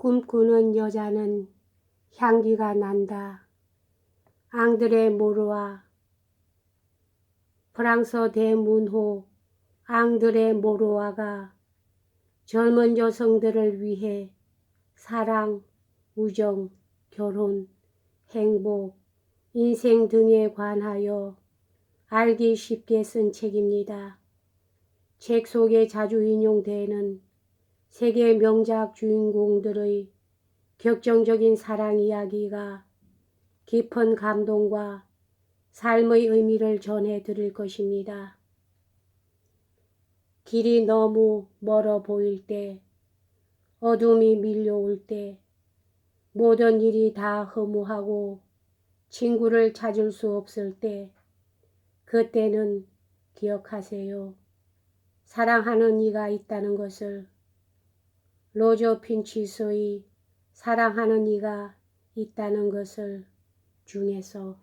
꿈꾸는 여자는 향기가 난다. 앙드레 모르와 프랑스 대문호 앙드레 모르와가 젊은 여성들을 위해 사랑, 우정, 결혼, 행복, 인생 등에 관하여 알기 쉽게 쓴 책입니다. 책 속에 자주 인용되는 세계 명작 주인공들의 격정적인 사랑 이야기가 깊은 감동과 삶의 의미를 전해 드릴 것입니다. 길이 너무 멀어 보일 때, 어둠이 밀려올 때, 모든 일이 다 허무하고 친구를 찾을 수 없을 때, 그때는 기억하세요. 사랑하는 이가 있다는 것을 로저 핀치스의 사랑하는 이가 있다는 것을 중에서